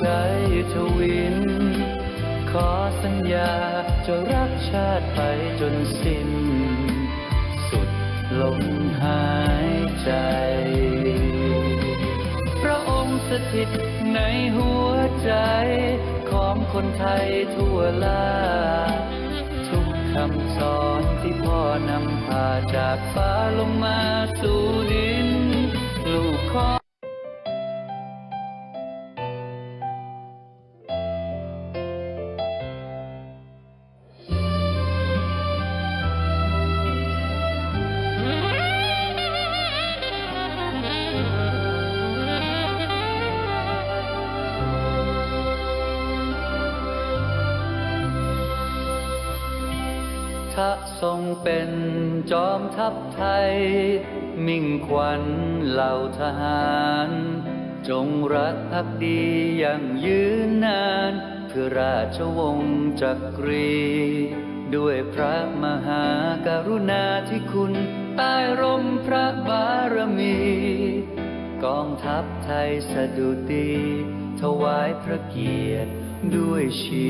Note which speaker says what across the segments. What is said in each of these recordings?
Speaker 1: ใจทวิน ขอสัญญาจะรักชาติไปจนสิ้น สุดลมหายใจ พระองค์สถิตในหัวใจของคนไทยทั่วลาทุกคำสอนที่พ่อนำพาจากฟ้าลงมาสู่ดิ ทรงเป็นจอมทัพไทย มิ่งขวัญเหล่าทหาร จงรักภักดีอย่างยืนนานเพื่อราชวงศ์จักรี ด้วยพระมหากรุณาธิคุณใต้ร่มพระบารมี กองทัพไทยสะดุดี ถวายพระเกียรติด้วยชี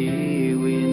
Speaker 1: วิน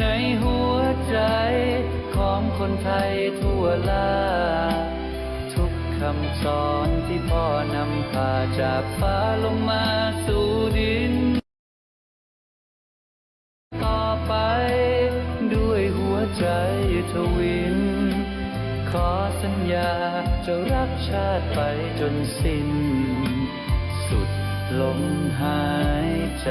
Speaker 1: ในหัวใจ ของคนไทยทั่วลา ทุกคำสอนที่พ่อนำพาจากฟ้าลงมาสู่ดิน ต่อไปด้วยหัวใจทวิน ขอสัญญาจะรักชาติไปจนสิ้น สุดลมหายใจ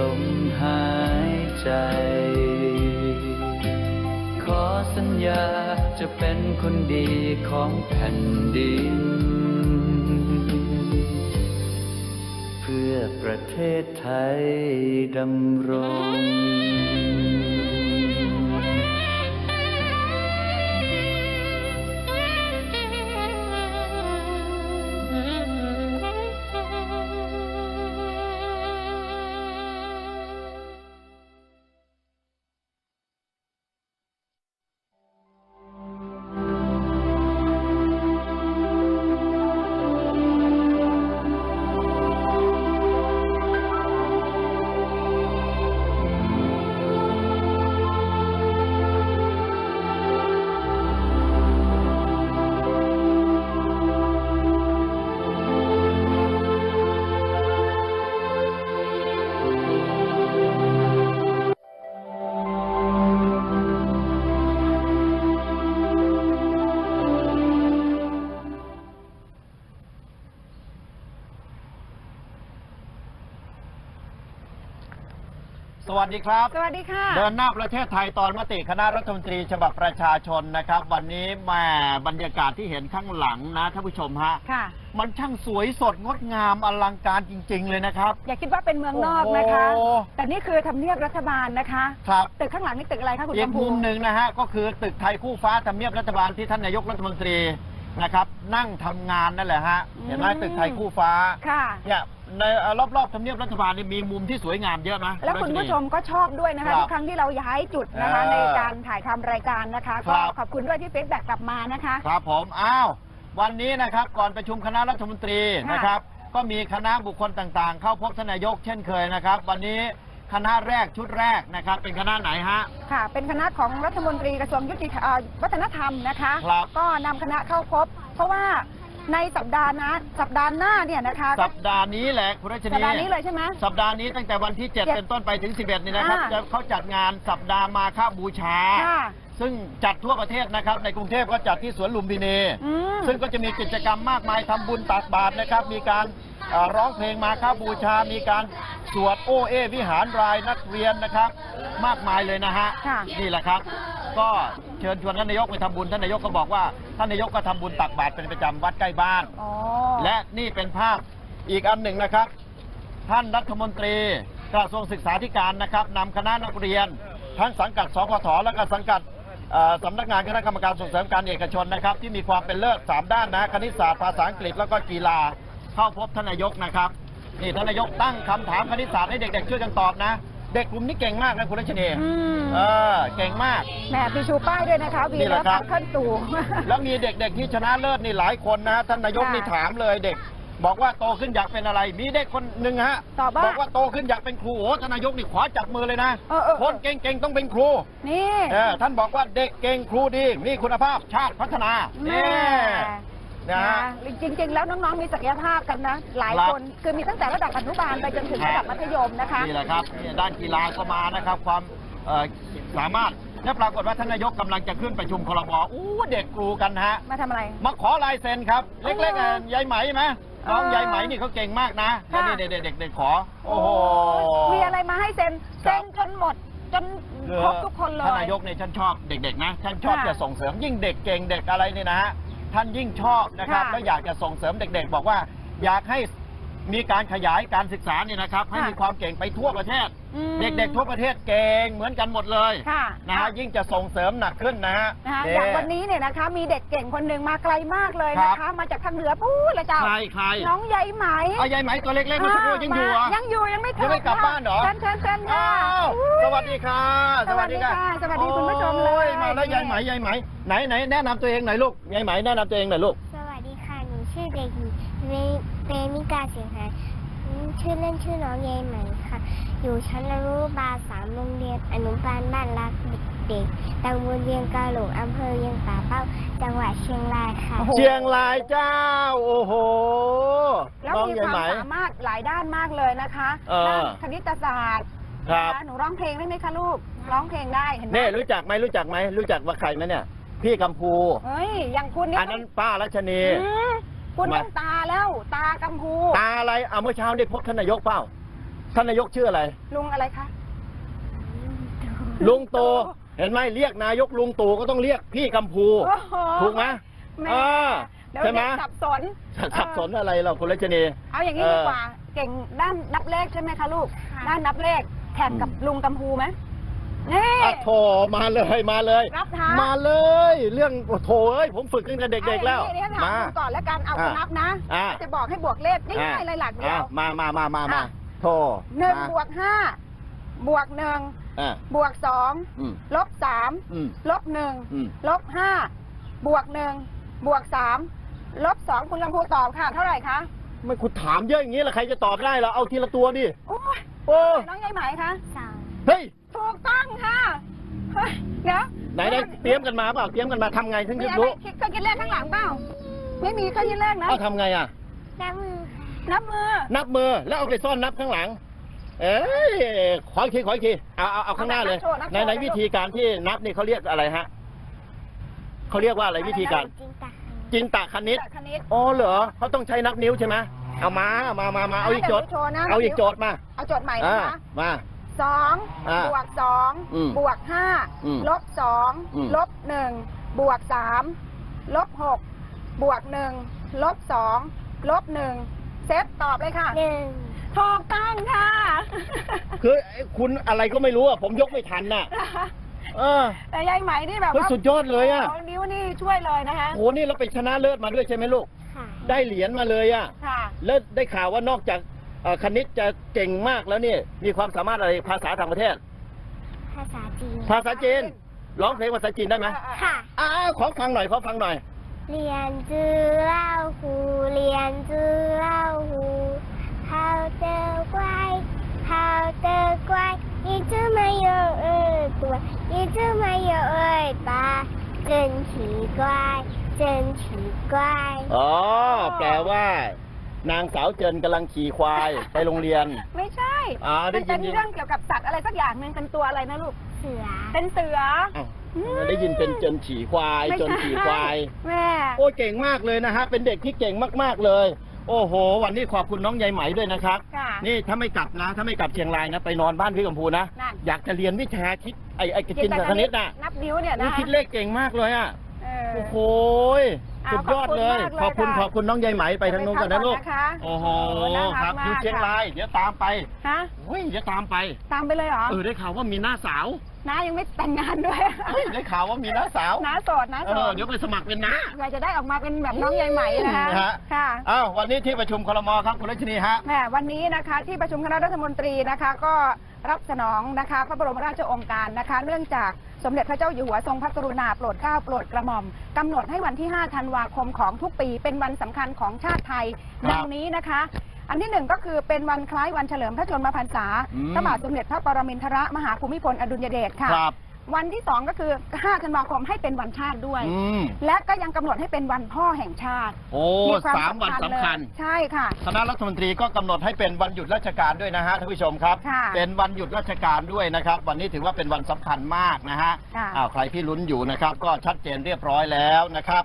Speaker 1: ลมหายใจ ขอสัญญาจะเป็นคนดีของแผ่นดิน เพื่อประเทศไทยดำรง
Speaker 2: วัสดีครับ
Speaker 3: สวัสดีค่ะ
Speaker 2: เดินหน้าประเทศไทยตอนมติคณะรัฐมนตรีฉบับประชาชนนะครับ วันนี้แหม่บรรยากาศที่เห็นข้างหลังนะท่านผู้ชมฮะ
Speaker 3: ค่ะ
Speaker 2: มันช่างสวยสดงดงามอลังการจริง ๆ เลยนะครับ
Speaker 3: อย่าคิดว่าเป็นเมืองนอกนะคะ
Speaker 2: โอ้โห
Speaker 3: แต่นี่คือทำเนียบรัฐบาลนะคะ
Speaker 2: ครับ
Speaker 3: ตึกข้างหลังนี่ตึกอะไรคะคุณ
Speaker 2: อีก
Speaker 3: กำพู
Speaker 2: มุมหนึ่งนะฮะก็คือตึกไทยคู่ฟ้าทำเนียบรัฐบาลที่ท่านนายกรัฐมนตรี นะครับนั่งทำงานนั่นแหละฮะเห็นไหมตึกไทยคู่ฟ้า
Speaker 3: ค่ะ
Speaker 2: เนี่ยในเอ่อรอบๆทำเนียบรัฐบาลนี่มีมุมที่สวยงามเยอะนะ
Speaker 3: แล้วคุณผู้ชมก็ชอบด้วยนะ
Speaker 2: ครั
Speaker 3: คะ
Speaker 2: บ
Speaker 3: ทุกครั้งที่เราย้ายจุดนะคะ
Speaker 2: เออ
Speaker 3: ในการถ่ายทำรายการนะคะ
Speaker 2: ครั
Speaker 3: ก็
Speaker 2: บ
Speaker 3: ขอบคุณด้วยที่ฟีดแบ็กกลับมานะคะ
Speaker 2: ครับผมอ้าววันนี้นะครับก่อนประชุมคณะรัฐมนตรี
Speaker 3: ค่ะ
Speaker 2: นะครับ ก็มีคณะบุคคลต่างๆ เข้าพบท่านนายกเช่นเคยนะครับ วันนี้ คณะแรกชุดแรกนะครับ เป็นคณะไหนฮะ
Speaker 3: ค่ะ เป็นคณะของรัฐมนตรีกระทรวงยุติธรรมเอ่อวัฒนธรรมนะคะ
Speaker 2: ครับ
Speaker 3: ก็นำคณะเข้าพบ เพราะว่าในสัปดาห์นะสัปดาห์หน้าเนี่ยนะคะ
Speaker 2: สัปดาห์นี้แหละคุณรัช
Speaker 3: สั
Speaker 2: นี
Speaker 3: ปดาห์นี้เลยใช่ไหม
Speaker 2: สัปดาห์นี้ตั้งแต่วันที่7
Speaker 3: เจ็ด
Speaker 2: เป็นต้นไปถึง 11 นี่นะครับ
Speaker 3: อ่า
Speaker 2: จะเขาจัดงานสัปดาห์มาฆบูชา
Speaker 3: ค่ะ
Speaker 2: ซึ่งจัดทั่วประเทศนะครับ ในกรุงเทพก็จัดที่สวนลุมพินี
Speaker 3: อืม
Speaker 2: ซึ่งก็จะมีกิจกรรมมากมายทำบุญตักบาตรนะครับ มีการเอ่อ ร้องเพลงมาฆบูชา มีการสวดโอเอวิหารรายนักเรียนนะครับ มากมายเลยนะฮะ
Speaker 3: ค่ะ
Speaker 2: นี่แหละครับ ก็เชิญชวนท่านนายกไปทำบุญท่านนายกก็บอกว่าท่านนายกก็ทำบุญตักบาตรเป็นประจำวัดใกล้บ้าน
Speaker 3: อ๋อ
Speaker 2: และนี่เป็นภาพอีกอันหนึ่งนะครับ ท่านรัฐมนตรีกระทรวงศึกษาธิการนะครับนำคณะนักเรียน ทั้งสังกัดสพทและก็สังกัดเอ่อสำนักงานคณะกรรมการส่งเสริมการเอกชนนะครับ ที่มีความเป็นเลิศสามด้านนะคณิตศาสตร์ภาษาอังกฤษแล้วก็กีฬา เข้าพบท่านนายกนะครับนี่ท่านนายกตั้งคำถามคณิตศาสตร์ให้เด็กๆช่วยกันตอบนะ เด็กกลุ่มนี้เก่งมากนะคุณรัชนี
Speaker 3: อืม
Speaker 2: เออเก่งมาก
Speaker 3: แหมมีชูป้ายด้วยนะคะวี
Speaker 2: นี่แห
Speaker 3: แล้
Speaker 2: ละ
Speaker 3: ว
Speaker 2: ครับ
Speaker 3: ขึ้นตู่
Speaker 2: แล้วมีเด็กๆที่ชนะเลิศนี่หลายคนนะท่านนายก
Speaker 3: ค่ะ
Speaker 2: นี่ถามเลยเด็ก บอกว่าโตขึ้นอยากเป็นอะไร มีเด็กคนหนึ่งฮะ
Speaker 3: ตอบว่า
Speaker 2: บอกว่าโตขึ้นอยากเป็นครูโอ้ท่านนายกนี่ขวาจับมือเลยนะ
Speaker 3: เออเออ
Speaker 2: คนเก่งๆต้องเป็นครู
Speaker 3: นี่
Speaker 2: เออท่านบอกว่าเด็กเก่งครูดีมีคุณภาพชาติพัฒนา
Speaker 3: แม่
Speaker 2: นี่ นะฮะ
Speaker 3: จริง ๆ แล้วน้องๆมีศักยภาพกันนะ หลาย
Speaker 2: ครับ
Speaker 3: คนคือมีตั้งแต่ระดับอนุบาลไปจนถึงระดับมัธยมนะคะ
Speaker 2: นี่แหละครับนี่ด้านกีฬาก็มานะครับ ความเอ่อสามารถและปรากฏว่าท่านนายกกำลังจะขึ้นประชุมครมอู้เด็กครูกันฮะ
Speaker 3: มาทำอะไร
Speaker 2: มาขอลายเซ็นครับ เล็กๆอะยายไหมไหมน้อง
Speaker 3: อ่ายา
Speaker 2: ยไหมนี่เขาเก่งมากนะแล้ว
Speaker 3: ค่ะ
Speaker 2: นี่เด็กๆเด็กๆขอ โอ้โห
Speaker 3: มีอะไรมาให้เซ็น
Speaker 2: ครั
Speaker 3: เซ็
Speaker 2: บ
Speaker 3: นจนหมดจนครบทุกคนเลย
Speaker 2: ท่านนายกเนี่ยท่านชอบเด็กๆนะท่านชอบ
Speaker 3: ค่ะ
Speaker 2: จะส่งเสริมยิ่งเด็กเก่งเด็กอะไรเนี่ยนะฮะ ท่านยิ่งชอบนะครับ
Speaker 3: ค่ะ
Speaker 2: แล้วอยากจะส่งเสริมเด็กๆ บอกว่า อยากให้มีการขยายการศึกษาเนี่ยนะครับ ให้
Speaker 3: ค่ะ
Speaker 2: มีความเก่งไปทั่วประเทศ
Speaker 3: อืม
Speaker 2: เด็กๆทั่วประเทศเก่งเหมือนกันหมดเลย
Speaker 3: ค่ะ
Speaker 2: นะฮะยิ่งจะส่งเสริมหนักขึ้นนะฮะ
Speaker 3: นะคะ
Speaker 2: เด้
Speaker 3: อย่างวันนี้เนี่ยนะคะ มีเด็กเก่งคนหนึ่งมาไกลมากเลยนะ
Speaker 2: ครั
Speaker 3: คะ
Speaker 2: บ
Speaker 3: มาจากทางเหนือพูดเลยเจ้า
Speaker 2: ใครใคร
Speaker 3: น้องใยไหม
Speaker 2: เอายายไหมตัวเล็กๆเมื่อสักครู่ยังอยู่เหรอ
Speaker 3: มายังอยู่ยังไม่
Speaker 2: ยังไม่กลับบ้านเหรอ
Speaker 3: เชิญเชิญเชิญค่ะ
Speaker 2: อ้าว
Speaker 3: อุ้ย
Speaker 2: สวัสดีค่ะ
Speaker 3: สวัสดีค่ะสวัสดีคุณผู้ชมเลย
Speaker 2: โอ้มาแล้วยายไหมยายไหมไหนไหนแนะนำตัวเองหน่อยลูกยายไหมแนะนำตัวเองหน่อยลูก
Speaker 4: สวัสดีค่ะ หนูชื่อเด็กหญิงเวเวมิกาเสียงหายชื่อเล่นชื่อน้องเยายไหมค่ะ อยู่ชั้นอนุบาลสามโรงเรียนอนุบาลบ้านรักเด็กๆตำบลเวียงกาหลงอำเภอเวียงป่าเป้า จังหวัดเชียงรายค่ะ
Speaker 3: โอ้โห
Speaker 2: เชียงรายเจ้า โอ้โห
Speaker 3: แล้ว
Speaker 2: น้อง
Speaker 3: มี
Speaker 2: ยาย
Speaker 3: ควา
Speaker 2: ไหม
Speaker 3: มสามารถหลายด้านมากเลยนะคะ
Speaker 2: เออ
Speaker 3: ด้านคณิตศาสตร์
Speaker 2: ครับ
Speaker 3: นะคะหนูร้องเพลงได้ไหมคะลูก ร้องเพลงได้เห็นไหม
Speaker 2: นี่รู้จักไหมรู้จักไหมรู้จักว่าใครไหมเนี่ย พี่กัมพู
Speaker 3: เฮ้ยอย่างคุณนี่
Speaker 2: อันนั้นป้ารัชนี
Speaker 3: อืมคุณ
Speaker 2: มา
Speaker 3: ต้องตาแล้ว ตากำพู
Speaker 2: ตาอะไรเอาเมื่อเช้าได้พบท่านนายกเปล่า ท่านนายกชื่ออะไร
Speaker 3: ลุงอะไรคะ
Speaker 2: ลุงตู่เห็นไหมเรียกนายกลุงตู่ก็ต้องเรียกพี่กัมพู
Speaker 3: โอ้โห
Speaker 2: ถูกไหม
Speaker 3: แม่
Speaker 2: เออ
Speaker 3: เดี๋ยว
Speaker 2: ใช่ไหม
Speaker 3: เด็กสับสน
Speaker 2: สับสนอะไรเราคุณรัชนี
Speaker 3: เอาอย่างนี้
Speaker 2: เออ
Speaker 3: ดีกว่า เก่งด้านนับเลขใช่ไหมคะลูก
Speaker 4: ค่ะ
Speaker 3: ด้านนับเลขแข่งกับ
Speaker 2: อืม
Speaker 3: ลุงกัมพูไหมนี่
Speaker 2: อะโถมาเลยมาเลย
Speaker 3: รับท้า
Speaker 2: มาเลย เรื่องโอ้โถเอ้ยผมฝึกตั้งแต่เด็กๆแล้ว
Speaker 3: เอาอย่างนี้เดี๋ยวถาม
Speaker 2: มา
Speaker 3: คุณก่อนแล้วกันเอา
Speaker 2: อะ
Speaker 3: คุณนับนะ
Speaker 2: อะ
Speaker 3: จะบอกให้บวกเลขง่ายๆเลยหลักเดียว
Speaker 2: อะมามามามามา
Speaker 3: อะ
Speaker 2: โถ
Speaker 3: หนึ่ง
Speaker 2: มา
Speaker 3: บวกห้าบวกหนึ่ง
Speaker 2: อะ
Speaker 3: บวกสอง
Speaker 2: อืม
Speaker 3: ลบสาม
Speaker 2: อืม
Speaker 3: ลบหนึ่ง
Speaker 2: อืม
Speaker 3: ลบห้าบวกหนึ่งบวกสามลบสองคุณกัมพูตอบค่ะ เท่าไหร่คะ
Speaker 2: ไม่คุณถามเยอะอย่างนี้แล้วใครจะตอบได้ล่ะเอาทีละตัวดิ
Speaker 3: โอ้ย
Speaker 2: โอ้
Speaker 3: น้องยายไหมคะ
Speaker 4: สอง
Speaker 2: เฮ้ย
Speaker 3: ถูกต้องค่ะเฮ้ยเดี๋ยว
Speaker 2: ไหนไหนเตรียมกันมาเปล่าเตรียมกันมาทำไงถึง
Speaker 3: มี
Speaker 2: จะ
Speaker 3: อะไร
Speaker 2: รู้
Speaker 3: คิดเคยคิดเลขข้างหลังเปล่า ไม่มีเคยคิดเลขนะ
Speaker 2: เอาทำไงอะ
Speaker 4: น้ำมือค่ะ
Speaker 3: นับมือ
Speaker 2: นับมือแล้วเอาไปซ่อนนับข้างหลัง เอ้ยขออีกทีขออีกทีเอาเอาเอาข้างหน้าเลย
Speaker 3: นับโชว์นับโชว์
Speaker 2: ในในวิธีการที่นับนี่เขาเรียกอะไรฮะเขาเรียกว่าอะไรวิธีการ
Speaker 4: จริงตัก
Speaker 2: จินตคณิต
Speaker 3: จากคณิต
Speaker 2: อ๋อเหรอเขาต้องใช้นับนิ้วใช่ไหมเอามามามามาเอาอีกโจทย์
Speaker 3: เดี๋ยวหนูโชว์นะ
Speaker 2: เอาอีกโจทย์มา
Speaker 3: เอาโจทย์ใหม่
Speaker 2: อ่า
Speaker 3: นะคะ
Speaker 2: มา
Speaker 3: สอง
Speaker 2: อ่า
Speaker 3: บวกสอง
Speaker 2: อืม
Speaker 3: บวกห้า
Speaker 2: อืม
Speaker 3: ลบสอง
Speaker 2: อืม
Speaker 3: ลบหนึ่งบวกสามลบหกบวกหนึ่งลบสองลบหนึ่ง เซฟตอบเลยค่ะ
Speaker 4: หนึ่ง
Speaker 3: ถูกต้องค่ะ
Speaker 2: คือไอ้คุณอะไรก็ไม่รู้อะผมยกไม่ทันน่ะ เออ
Speaker 3: แต่ยายไหมนี่แบบ
Speaker 2: เฮ้ย
Speaker 3: ว่า
Speaker 2: สุดยอดเลยอะ
Speaker 3: โนิ้วนี่ช่วยเลยนะคะ
Speaker 2: โหนี่เราไปชนะเลิศมาด้วยใช่ไหมลูก
Speaker 4: ค่ะ
Speaker 2: ได้เหรียญมาเลยอะ
Speaker 3: ค่ะ
Speaker 2: แล้วได้ข่าวว่านอกจากเอ่อคณิตจะเก่งมากแล้วเนี่ยมีความสามารถอะไรภาษาต่างประเทศ
Speaker 4: ภาษาจีน
Speaker 2: ภาษาจีนร้องเพลงภาษาจีนได้ไหม
Speaker 4: ค่ะ
Speaker 2: อ้าวขอฟังหน่อยขอฟังหน่อย
Speaker 4: เรียนจื้อเล่า เจนขี่ควาย
Speaker 2: อ๋อ แปลว่า นางสาวเจนกำลังขี่ควาย ไปโรงเรียน
Speaker 3: ไม่ใช่
Speaker 2: อ๋อได้
Speaker 3: มัน
Speaker 2: ยิ
Speaker 3: เป็นเรื่องเกี่ยวกับสัตว์อะไรสักอย่างหนึ่งเป็นตัวอะไรนะลูก
Speaker 4: เสือ
Speaker 3: เป็นเสือ
Speaker 2: อ้าได้ยินเป็นเจนขี่ควายเจนขี่ควาย
Speaker 3: แม่
Speaker 2: โอ้เก่งมากเลยนะฮะ เป็นเด็กที่เก่งมากๆเลย โอ้โห วันนี้ขอบคุณน้องใยไหมด้วยนะครับ
Speaker 3: ค่ะ
Speaker 2: นี่ถ้าไม่กลับนะ ถ้าไม่กลับเชียงรายนะ ไปนอนบ้านพี่กัมพูนะ
Speaker 3: นั่น
Speaker 2: อยากจะเรียนวิชาคิดไอ้ไอ้กินกับคณิดน่ะ
Speaker 3: นับนิ้วเนี่ย
Speaker 2: นะ
Speaker 3: นี่
Speaker 2: คิดเลขเก่งมากเลยอะ โอ้โหย
Speaker 3: อ้าว
Speaker 2: สุดยอดเลย
Speaker 3: ขอบคุณ
Speaker 2: ข
Speaker 3: มากเลยค่ะ
Speaker 2: อบคุณขอบคุณน้องใยไหมไปทางนู้นก่อนนะลูก
Speaker 3: ไปพักก่อนนะคะ
Speaker 2: โอ้โห
Speaker 3: โอ้น่ารัก
Speaker 2: ครับ
Speaker 3: มาก
Speaker 2: อยู่เชียง
Speaker 3: ค่ะ
Speaker 2: ราย เดี๋ยวตามไป
Speaker 3: ฮะ
Speaker 2: เฮ้ยเดี๋ยวตามไป
Speaker 3: ตามไปเลยเหรอ
Speaker 2: เออ ได้ข่าวว่ามีหน้าสาว
Speaker 3: น้ายังไม่แต่งงานด้วย
Speaker 2: เฮ้ยได้ข่าวว่ามีหน้าสาว
Speaker 3: น้าโสดน้า
Speaker 2: เอ
Speaker 3: โส
Speaker 2: อ
Speaker 3: ด
Speaker 2: เดี๋ยวไปสมัครเป็นน้า
Speaker 3: อยากจะได้ออกมาเป็นแบบน้องใยไหมนะคะ
Speaker 2: นะฮะ
Speaker 3: ค่ะ
Speaker 2: อ้าววันนี้ที่ประชุมครมครับคุณรัชนีฮะ
Speaker 3: แหมวันนี้นะคะที่ประชุมคณะรัฐมนตรีนะคะก็รับสนองนะคะพระบรมราชโองการนะคะ เนื่องจาก สมเด็จพระเจ้าอยู่หัวทรงพระกรุณาโปรดเกล้าโปรดกระหม่อมกำหนดให้วันที่ 5 ธันวาคมของทุกปีเป็นวันสำคัญของชาติไทย
Speaker 2: ครับ
Speaker 3: ดังนี้นะคะ อันที่หนึ่งก็คือเป็นวันคล้ายวันเฉลิมพระชนมพรรษา
Speaker 2: อืม
Speaker 3: พระบาทสมเด็จพระปรมินทรมหาภูมิพลอดุลยเดชค่ะ
Speaker 2: ครับ
Speaker 3: วันที่สองก็คือ 5 ธันวาคมให้เป็นวันชาติด้วย
Speaker 2: อืม
Speaker 3: และก็ยังกำหนดให้เป็นวันพ่อแห่งชาติ
Speaker 2: โอ้
Speaker 3: คว
Speaker 2: สามวันสำคัญ
Speaker 3: เลยใช่ค่ะ
Speaker 2: คณะรัฐมนตรีก็กำหนดให้เป็นวันหยุดราชการด้วยนะฮะท่านผู้ชมครับ
Speaker 3: ค่ะ
Speaker 2: เป็นวันหยุดราชการด้วยนะครับ วันนี้ถือว่าเป็นวันสำคัญมากนะฮะ
Speaker 3: ค่ะ
Speaker 2: อ้าวใครที่ลุ้นอยู่นะครับ ก็ชัดเจนเรียบร้อยแล้วนะครับ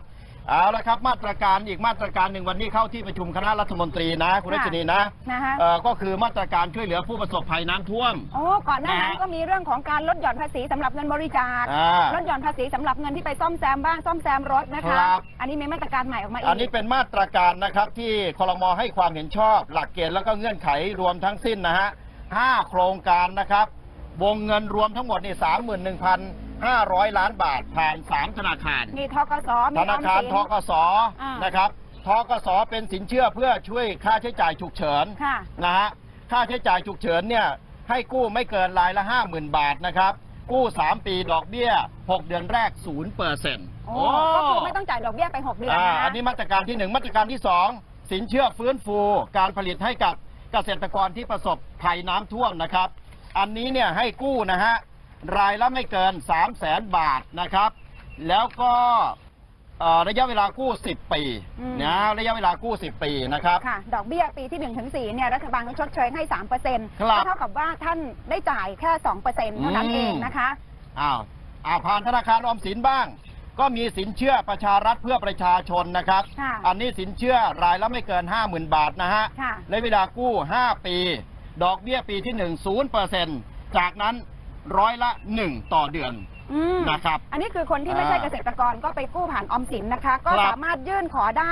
Speaker 2: เอาละครับมาตรการอีกมาตรการหนึ่งวันนี้เข้าที่ประชุมคณะรัฐมนตรีนะคุณรัชนีนะ
Speaker 3: นะคะ
Speaker 2: เอ่อก็คือมาตรการช่วยเหลือผู้ประสบภัยน้ำท่วม
Speaker 3: โอ้ก่อนหน้านั้น
Speaker 2: นะ
Speaker 3: ก็มีเรื่องของการลดหย่อนภาษีสำหรับเงินบริจาค
Speaker 2: อ่า
Speaker 3: ลดหย่อนภาษีสำหรับเงินที่ไปซ่อมแซมบ้านซ่อมแซมรถนะคะ
Speaker 2: ครับ
Speaker 3: อันนี้มีมาตรการใหม่ออกมาอีก
Speaker 2: อันนี้เป็นมาตรการนะครับที่คลมให้ความเห็นชอบ หลักเกณฑ์แล้วก็เงื่อนไขรวมทั้งสิ้นนะฮะห้าโครงการนะครับ วงเงินรวมทั้งหมดนี่สามหมื่นหนึ่งพัน ห้าร้อยล้านบาทผ่านสามธนาคาร
Speaker 3: มีทกสมี
Speaker 2: ธนาคาร
Speaker 3: ออมสิน
Speaker 2: ทกส
Speaker 3: อ่าน
Speaker 2: นะครับทกสเป็นสินเชื่อเพื่อช่วยค่าใช้จ่ายฉุกเฉิน
Speaker 3: ค่ะ
Speaker 2: นะฮะ ค่าใช้จ่ายฉุกเฉินเนี่ยให้กู้ไม่เกินรายละ 50,000 บาทนะครับ กู้ 3 ปีดอกเบี้ย 6 เดือนแรก0เปอร์เซ็นต์
Speaker 3: โอ้ก็คือไม่ต้องจ่ายดอกเบี้ยไป 6 เดือน
Speaker 2: อ่า
Speaker 3: นะ
Speaker 2: อันนี้มาตรการที่ 1 มาตรการที่ 2 สินเชื่อฟื้นฟู การผลิตให้กับเกษตรกรที่ประสบภัยน้ำท่วมนะครับ อันนี้เนี่ยให้กู้นะฮะ รายละไม่เกิน 3 0 0แสนบาทนะครับ แล้วก็เอ่อระยะเวลากู้ 10 ปี
Speaker 3: อืม
Speaker 2: นะระยะเวลากู้ 10 ปีนะครับ
Speaker 3: ค่ะ ดอกเบี้ยปีที่1ถึง4เนี่ยรัฐบาลต้องชดเชยให้ 3เปอร์เซ็นต์
Speaker 2: ครับ
Speaker 3: ก็เท่ากับว่าท่านได้จ่ายแค่ 2เปอร์เซ็นต์เท่านั้น
Speaker 2: อืม
Speaker 3: เองนะคะ
Speaker 2: อ้าวอ้าวผ่านธนาคารออมสินบ้าง ก็มีสินเชื่อประชารัฐเพื่อประชาชนนะครับ
Speaker 3: ค่ะ
Speaker 2: อันนี้สินเชื่อรายละไม่เกิน 50,000 บาทนะฮะ
Speaker 3: ค่ะ
Speaker 2: และเวลากู้ 5 ปี ดอกเบี้ยปีที่ 1 0เปอร์เซ็นต์จากนั้น ร้อยละ1ต่อเดือน
Speaker 3: อืม
Speaker 2: นะครับ
Speaker 3: อันนี้คือคนที่ไม่ใช่
Speaker 2: อ่า
Speaker 3: เกษตรกรก็ไปกู้ผ่านออมสินนะคะ ก็
Speaker 2: ครับ
Speaker 3: สามารถยื่นขอได้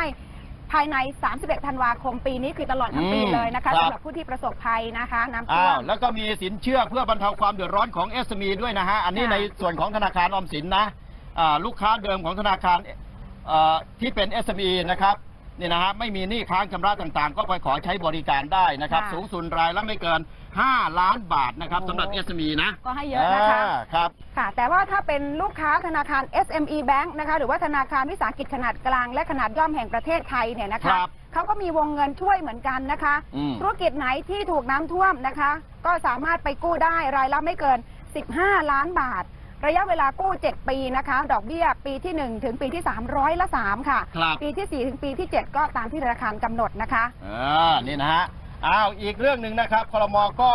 Speaker 3: ภายใน 31 ธันวาคมปีนี้คือตลอดทั้งปี
Speaker 2: อืม
Speaker 3: เลยนะคะ
Speaker 2: ครับ
Speaker 3: สำหรับผู้ที่ประสบภัยนะคะน้ำท่
Speaker 2: อ้าวว
Speaker 3: ม
Speaker 2: แล้วก็มีสินเชื่อเพื่อบรรเทาความเดือดร้อนของ SME ด้วยนะฮะ อันนี้
Speaker 3: ค่ะ
Speaker 2: ในส่วนของธนาคารออมสินนะอ่าลูกค้าเดิมของธนาคารเอ่อที่เป็น SME นะครับ นี่นะฮะไม่มีหนี้ค้างชำระต่างๆ ก็ไปขอใช้บริการได้นะครับ
Speaker 3: ค่ะ
Speaker 2: สูงสุดรายละไม่เกิน 5 ล้านบาทนะครับ
Speaker 3: โอ้
Speaker 2: สำหรับ SME นะ
Speaker 3: ก็ให้เยอะนะคะ
Speaker 2: อ่าครับ
Speaker 3: ค่ะ แต่ว่าถ้าเป็นลูกค้าธนาคาร SME Bank นะคะ หรือว่าธนาคารวิสาหกิจขนาดกลาง และขนาดย่อมแห่งประเทศไทยเนี่ยนะ
Speaker 2: ค
Speaker 3: คะ
Speaker 2: รับ
Speaker 3: เขาก็มีวงเงินช่วยเหมือนกันนะคะ
Speaker 2: อืม
Speaker 3: ธุรกิจไหนที่ถูกน้ำท่วมนะคะ ก็สามารถไปกู้ได้รายละไม่เกิน 15 ล้านบาท ระยะเวลากู้ 7 ปีนะคะ ดอกเบี้ยปีที่ 1 ถึงปีที่ 3 ร้อยละ 3 ค่ะ
Speaker 2: ครับ
Speaker 3: ปีที่ 4 ถึงปีที่ 7 ก็ตามที่ธนาคารกำหนดนะคะ
Speaker 2: อ่านี่นะฮะอ้าวอีกเรื่องหนึ่งนะครับคลมก็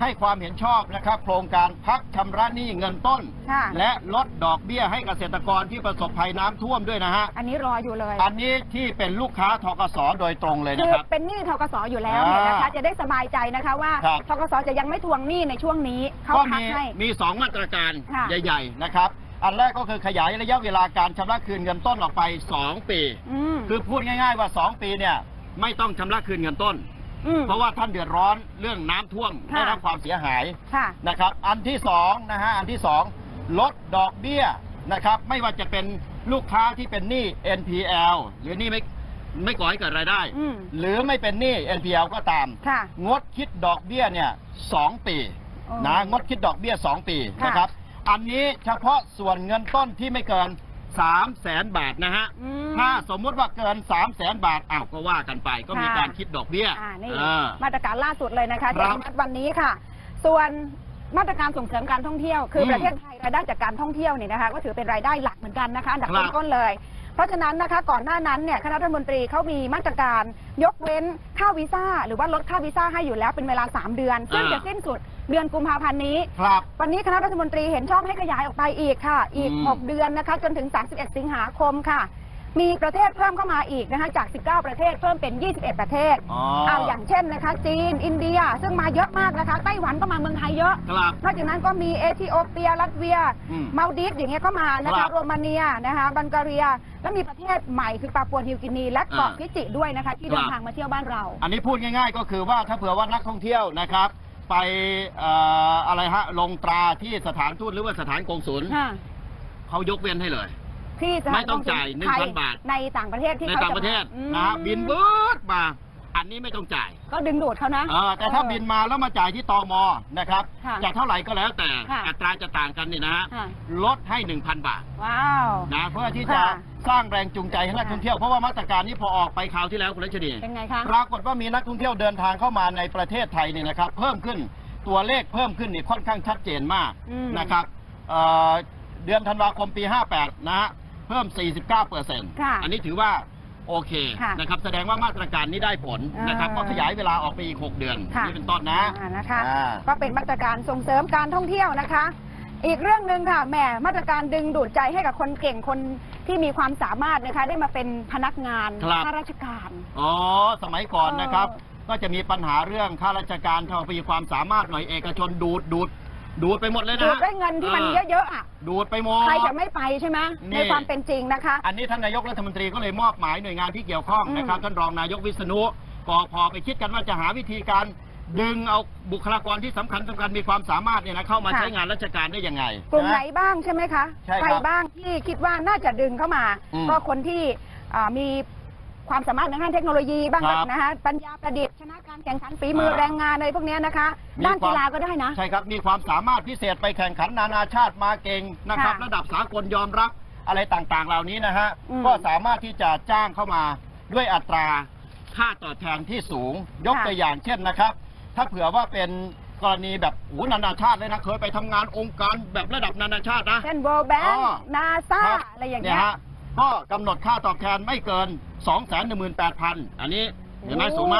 Speaker 2: ให้ความเห็นชอบนะครับ โครงการพักชำระหนี้เงินต้น
Speaker 3: ค่ะ
Speaker 2: และลดดอกเบี้ยให้เกษตรกรที่ประสบภัยน้ำท่วมด้วยนะฮะ
Speaker 3: อันนี้รออยู่เลย
Speaker 2: อันนี้ที่เป็นลูกค้าทกสโดยตรงเลย
Speaker 3: คื
Speaker 2: นะ
Speaker 3: อ
Speaker 2: ครับ
Speaker 3: เป็นหนี้ทกสอยู่แล้วเนี่ยนะคะ
Speaker 2: อ่า
Speaker 3: จะได้สบายใจนะคะว่า
Speaker 2: ครับ
Speaker 3: ทกสจะยังไม่ทวงหนี้ในช่วงนี้เขา
Speaker 2: ก็
Speaker 3: พัก
Speaker 2: มี
Speaker 3: ให้
Speaker 2: มีสองมาตรการ
Speaker 3: ค่ะ
Speaker 2: ใหญ่ ๆ นะครับ อันแรกก็คือขยายระยะเวลาการชำระคืนเงินต้นออกไป 2 ปี
Speaker 3: อืม
Speaker 2: คือพูดง่าย ๆ ว่า 2 ปีเนี่ยไม่ต้องชำระคืนเงินต้น
Speaker 3: อืม
Speaker 2: เพราะว่าท่านเดือดร้อนเรื่องน้ำท่วม
Speaker 3: ค่ะ
Speaker 2: ได้รับความเสียหาย
Speaker 3: ค่ะ
Speaker 2: นะครับอันที่สองนะฮะอันที่สองลดดอกเบี้ยนะครับไม่ว่าจะเป็นลูกค้าที่เป็นหนี้ NPL หรือหนี้ไม่ไม่ก่อให้เกิดรายได้
Speaker 3: อืม
Speaker 2: หรือไม่เป็นหนี้ NPL ก็ตาม
Speaker 3: ค่ะ
Speaker 2: งดคิดดอกเบี้ยเนี่ยสองปี
Speaker 3: อ๋อ
Speaker 2: นะงดคิดดอกเบี้ย 2 ปี
Speaker 3: ค่ะ
Speaker 2: นะครับอันนี้เฉพาะส่วนเงินต้นที่ไม่เกิน 3 0 0แสนบาทนะฮะ
Speaker 3: อืม
Speaker 2: ถ้าสมมุติว่าเกิน3 0 0แสนบาทอ้าวก็ว่ากันไป ก็มี
Speaker 3: ค่ะ
Speaker 2: การคิดดอกเบี้ย
Speaker 3: อ่านี่
Speaker 2: เออ
Speaker 3: มาตรการล่าสุดเลยนะคะ
Speaker 2: ครั
Speaker 3: ที่
Speaker 2: บ
Speaker 3: อนุมัติวันนี้ค่ะ ส่วนมาตรการส่งเสริมการท่องเที่ยว คืออ
Speaker 2: ม
Speaker 3: ประเทศไทยรายได้จากการท่องเที่ยวเนี่ยนะคะ ก็ถือเป็นรายได้หลักเหมือนกันนะคะอันดับ
Speaker 2: ครับ
Speaker 3: ต้นๆเลย เพราะฉะนั้นนะคะก่อนหน้านั้นเนี่ยคณะรัฐมนตรีเขามีมาตรการยกเว้นค่าวีซ่าหรือว่าลดค่าวีซ่าให้อยู่แล้วเป็นเวลา 3 เดือน ซึ่ง
Speaker 2: อ่า
Speaker 3: จะสิ้นสุด เดือนกุมภาพันธ์นี้
Speaker 2: ครับ
Speaker 3: วันนี้คณะรัฐมนตรีเห็นชอบให้ขยายออกไปอีกค่ะ อีก
Speaker 2: อืม
Speaker 3: 6 เดือนนะคะจนถึง 31 สิงหาคมค่ะ มีประเทศเพิ่มเข้ามาอีกนะคะจาก 19 ประเทศเพิ่มเป็น 21 ประเทศ
Speaker 2: อ๋อ
Speaker 3: เอาอย่างเช่นนะคะ จีน อินเดีย ซึ่งมาเยอะมากนะคะไต้หวันก็มาเมืองไทยเยอะ
Speaker 2: ครับ
Speaker 3: นอกจากนั้นก็มีเอธิโอเปีย รัสเวีย
Speaker 2: อืม
Speaker 3: มาลดีฟอย่างเงี้ยก็มานะ
Speaker 2: ครั
Speaker 3: คะ
Speaker 2: บ
Speaker 3: โรมาเนียนะคะบัลแกเรีย แล้วมีประเทศใหม่คือปาปัวนิวกินี และเกาะ
Speaker 2: อ่า
Speaker 3: ฟิจิด้วยนะคะ ที่เดิ
Speaker 2: คนรับ
Speaker 3: ทางมาเที่ยวบ้านเรา
Speaker 2: อันนี้พูดง่ายๆ ก็คือว่าถ้าเผื่อว่านักท่องเที่ยวนะครับ ไปเอ่ออะไรฮะลงตราที่สถานทูตหรือว่าสถานกงสุล
Speaker 3: ค่ะ
Speaker 2: เขายกเว้นให้เลย
Speaker 3: ที่สถน
Speaker 2: ไม่ต้องจ่าย
Speaker 3: กงสุลไท
Speaker 2: 1,000บาท
Speaker 3: ในต่างประเทศที่
Speaker 2: ใน
Speaker 3: เขา
Speaker 2: ต่าง
Speaker 3: จ
Speaker 2: ประเทศ
Speaker 3: อืม
Speaker 2: นะฮะบินเบิดมา อันนี้ไม่ต้องจ่าย
Speaker 3: ก็ดึงดูดเขานะ
Speaker 2: เออแต่ถ้าบินมาแล้วมาจ่ายที่ตมนะครับ
Speaker 3: ค่ะ
Speaker 2: จะเท่าไหร่ก็แล้วแต่
Speaker 3: ค่ะ
Speaker 2: อัตราจะต่างกันนี่นะฮะ
Speaker 3: ค่ะ
Speaker 2: ลดให้ 1,000 บาท
Speaker 3: ว้าว
Speaker 2: นะเพื่อที่จะ
Speaker 3: ค่ะ
Speaker 2: สร้างแรงจูงใจให้นัก
Speaker 3: ค่ะ
Speaker 2: ท่องเที่ยวเพราะว่ามาตรการนี้พอออกไปคราวที่แล้วคุณรัชนี
Speaker 3: เป็นไงคะ
Speaker 2: ปรากฏว่ามีนักท่องเที่ยวเดินทางเข้ามาในประเทศไทยเนี่ยนะครับ เพิ่มขึ้นตัวเลขเพิ่มขึ้นนี่ค่อนข้างชัดเจนมาก
Speaker 3: อืม
Speaker 2: นะครับเอ่อเดือนธันวาคมปี 58 นะฮะเพิ่ม 49เปอร์เซ็นต์
Speaker 3: ค่ะ
Speaker 2: อันนี้ถือว่า โอเค
Speaker 3: ค่ะ
Speaker 2: นะครับแสดงว่ามาตรการนี้ได้ผลนะครับ
Speaker 3: อ่า
Speaker 2: ก็ขยายเวลาออกไปอีก 6 เดือน
Speaker 3: ค่ะ
Speaker 2: นี่เป็นต้นนะ
Speaker 3: อ่านะคะ
Speaker 2: อ่า
Speaker 3: ก็เป็นมาตรการส่งเสริมการท่องเที่ยวนะคะ อีกเรื่องหนึ่งค่ะแหมมาตรการดึงดูดใจให้กับคนเก่งคนที่มีความสามารถนะคะ ได้มาเป็นพนักงาน
Speaker 2: ครับ
Speaker 3: ข้าราชการ
Speaker 2: อ๋อสมัยก่อนนะครับ
Speaker 3: เอ
Speaker 2: ก็จะมีปัญหาเรื่องข้าราชการทมีความสามารถหน่อยเอกชนดูดดูด ดูดไปหมดเลยนะ
Speaker 3: ดูดได้เงินที่มันเยอะๆอะ
Speaker 2: ดูดไปหมด
Speaker 3: ใครจะไม่ไปใช่ไหม
Speaker 2: นี่
Speaker 3: ในความเป็นจริงนะคะ
Speaker 2: อันนี้ท่านนายกรัฐมนตรีก็เลยมอบหมายหน่วยงานที่เกี่ยวข้อง
Speaker 3: อืม
Speaker 2: นะครับท่านรองนายกวิษณุกอพอไปคิดกันว่าจะหาวิธีการดึงเอาบุคลากรที่สำคัญสำคัญมีความสามารถเนี่ยนะเข้ามาใช้งานราชการได้ยังไง
Speaker 3: กลุ่ม
Speaker 2: นะ
Speaker 3: ไหนบ้างใช่ไหมคะ
Speaker 2: ใช่ครับ
Speaker 3: ใครบ้างที่คิดว่าน่าจะดึงเข้ามา
Speaker 2: อืม
Speaker 3: ก็คนที่อ่ามี ความสามารถในด้านเทคโนโลยีบ้าง
Speaker 2: ครับ
Speaker 3: นะคะปัญญาประดิษฐ์ชนะการแข่งขันฝีมือ
Speaker 2: อ่า
Speaker 3: แรงงานอะไรพวกเนี้ยนะคะ
Speaker 2: มี
Speaker 3: ด้าน
Speaker 2: ความ
Speaker 3: กีฬาก็ได้นะ
Speaker 2: ใช่ครับมีความสามารถพิเศษไปแข่งขันนานาชาติมาเก่งนะครับ
Speaker 3: ค่ะ
Speaker 2: ระดับสากลยอมรับอะไรต่างๆ เหล่านี้นะฮะ
Speaker 3: อืม
Speaker 2: ก็สามารถที่จะจ้างเข้ามาด้วยอัตราค่าตอบแทนที่สูง ยก
Speaker 3: ค่ะ
Speaker 2: ตัวอย่างเช่นนะครับ ถ้าเผื่อว่าเป็นกรณีแบบโอ้นานาชาติเลยนะเคยไปทำงานองค์การแบบระดับนานาชาตินะ
Speaker 3: เช่น World Bank
Speaker 2: อ๋อ
Speaker 3: นาซา
Speaker 2: ครับ
Speaker 3: อะไรอย่าง
Speaker 2: เนี่
Speaker 3: เงี้
Speaker 2: ย
Speaker 3: ย
Speaker 2: ฮะ ก็กำหนดค่าตอบแทนไม่เกิน 2 1 8 0 0 0 อันนี้เห็นไหม
Speaker 3: โอ้
Speaker 2: สูงไหม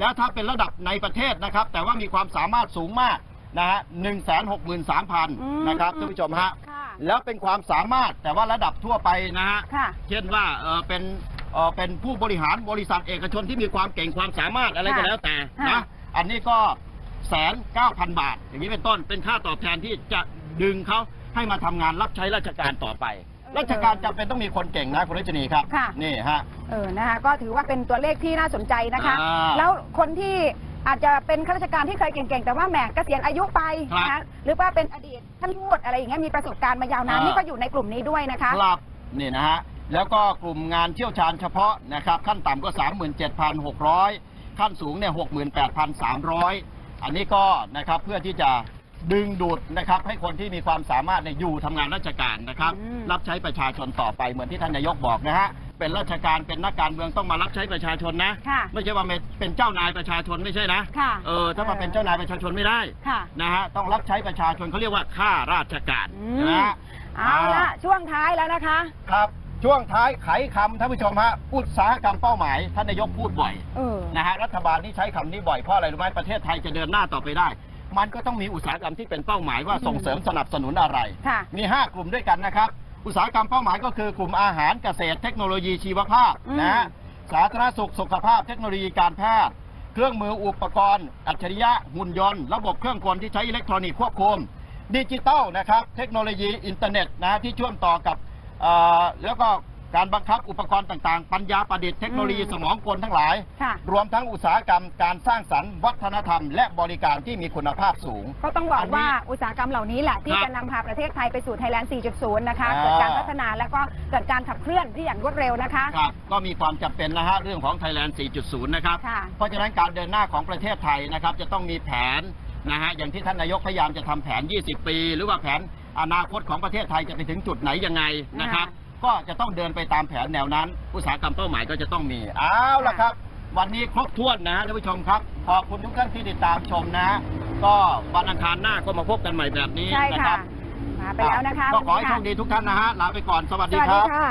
Speaker 2: แล้วถ้าเป็นระดับในประเทศนะครับ แต่ว่ามีความสามารถสูงมากนะฮะหนึ่งแสนหกหมื่นสามพัน
Speaker 3: อืม
Speaker 2: นะครับท่านผู้ชมฮะ
Speaker 3: ค่ะ
Speaker 2: แล้วเป็นความสามารถแต่ว่าระดับทั่วไปนะฮะ
Speaker 3: ค่ะ
Speaker 2: เช่นว่าเออเป็นเออเป็นผู้บริหารบริษัทเอกชนที่มีความเก่งความสามารถอะไรก็
Speaker 3: ค่ะ
Speaker 2: แล้วแต่
Speaker 3: ค่ะ
Speaker 2: นะ อันนี้ก็แสนเก้าพันบาท อย่างนี้เป็นต้นเป็นค่าตอบแทนที่จะดึงเขาให้มาทำงานรับใช้ราชการต่อไป ราชการจำเป็นต้องมีคนเก่งนะคุณรัชนีครับ
Speaker 3: ค่ะ
Speaker 2: นี่ฮะ
Speaker 3: เออนะคะก็ถือว่าเป็นตัวเลขที่น่าสนใจนะคะ
Speaker 2: อ่า
Speaker 3: แล้วคนที่อาจจะเป็นข้าราชการที่เคยเก่งๆ แต่ว่าแหมเกษียณอายุไป
Speaker 2: ครับ
Speaker 3: นะคะหรือว่าเป็นอดีตท่านทูตอะไรอย่างเงี้ยมีประสบการณ์มายาวนาน
Speaker 2: อ่านี่
Speaker 3: นี่ก็อยู่ในกลุ่มนี้ด้วยนะคะ
Speaker 2: ครับนี่นะฮะ แล้วก็กลุ่มงานเชี่ยวชาญเฉพาะนะครับ ขั้นต่ำก็ 37,600 ขั้นสูงเนี่ย68,300 อันนี้ก็นะครับเพื่อที่จะ ดึงดูดนะครับ ให้คนที่มีความสามารถเนี่ยอยู่ทำงานราชการนะครับ
Speaker 3: อืม
Speaker 2: รับใช้ประชาชนต่อไปเหมือนที่ท่านนายกบอกนะฮะเป็นราชการเป็นนักการเมืองต้องมารับใช้ประชาชนนะ
Speaker 3: ค่ะ
Speaker 2: ไม่ใช่ว่าเป็นเจ้านายประชาชนไม่ใช่นะ
Speaker 3: ค่ะ
Speaker 2: เออถ้ามาเป็นเจ้านายประชาชนไม่ได้
Speaker 3: ค่ะ
Speaker 2: นะฮะต้องรับใช้ประชาชนเขาเรียกว่าข้าราชการ
Speaker 3: อืม
Speaker 2: นะฮะ
Speaker 3: เอาละ ช่วงท้ายแล้วนะคะ
Speaker 2: ครับช่วงท้ายไขคำท่านผู้ชมฮะอุตสาหกรรมเป้าหมายท่านนายกพูดบ่อย
Speaker 3: เออ
Speaker 2: นะฮะรัฐบาลที่ใช้คำนี้บ่อยเพราะอะไรรู้ไหมประเทศไทยจะเดินหน้าต่อไปได้ มันก็ต้องมีอุตสาหกรรมที่เป็นเป้าหมายว่าส่งเสริมสนับสนุนอะไร
Speaker 3: ค่ะ
Speaker 2: มี 5 กลุ่มด้วยกันนะครับ อุตสาหกรรมเป้าหมายก็คือกลุ่มอาหารเกษตรเทคโนโลยีชีวภาพ
Speaker 3: อืม
Speaker 2: นะฮะสาธารณสุขสุขภาพเทคโนโลยีการแพทย์ เครื่องมืออุปกรณ์ อัจฉริยะหุ่นยนต์ ระบบเครื่องกลที่ใช้อิเล็กทรอนิกส์ควบคุม ดิจิตอลนะครับ เทคโนโลยีอินเทอร์เน็ตนะที่เชื่อมต่อกับเอ่อแล้วก็ การบังคับอุปกรณ์ต่างๆ ปัญญาประดิษฐ์เทคโนโลยี
Speaker 3: อืม
Speaker 2: สมองกลทั้งหลาย
Speaker 3: ค่ะ
Speaker 2: รวมทั้งอุตสาหกรรมการสร้างสรรค์ วัฒนธรรม และบริการที่มีคุณภาพสูง
Speaker 3: ก็ต้องบอก
Speaker 2: อันนี้
Speaker 3: ว่าอุตสาหกรรมเหล่านี้แหละ ที่
Speaker 2: ครับ
Speaker 3: จะนำพาประเทศไทยไปสู่ไทยแลนด์ 4.0 นะคะ
Speaker 2: อ่า
Speaker 3: เกิดการพัฒนาแล้วก็เกิดการขับเคลื่อนที่อย่างรวดเร็วนะคะ
Speaker 2: ครับก็มีความจำเป็นนะฮะเรื่องของ Thailand 4.0 นะครับ
Speaker 3: ค่ะ
Speaker 2: เพราะฉะนั้นการเดินหน้าของประเทศไทยนะครับ จะต้องมีแผนนะฮะอย่างที่ท่านนายกพยายามจะทำแผน 20 ปี หรือว่าแผนอนาคตของประเทศไทยจะไปถึงจุดไหนยังไงนะครับ ก็จะต้องเดินไปตามแผนแนวนั้น อุตสาหกรรมเป้าหมายก็จะต้องมีเอาละครับ วันนี้ครบถ้วนนะฮะท่านผู้ชมครับ ขอบคุณทุกท่านที่ติดตามชมนะฮะก็วันอังคารหน้าก็มาพบกันใหม่แบบนี้
Speaker 3: ใช่
Speaker 2: นะค
Speaker 3: ค่ะ
Speaker 2: รับ
Speaker 3: มาไปแล้วนะคะ
Speaker 2: ก็ขอ
Speaker 3: วัน
Speaker 2: ให้
Speaker 3: นี้
Speaker 2: โช
Speaker 3: ค่ะ
Speaker 2: คดีทุกท่านนะฮะลาไปก่อนสวัส
Speaker 3: ส
Speaker 2: ดี
Speaker 3: วัส
Speaker 2: ค
Speaker 3: ดี
Speaker 2: รับ
Speaker 3: ค่ะ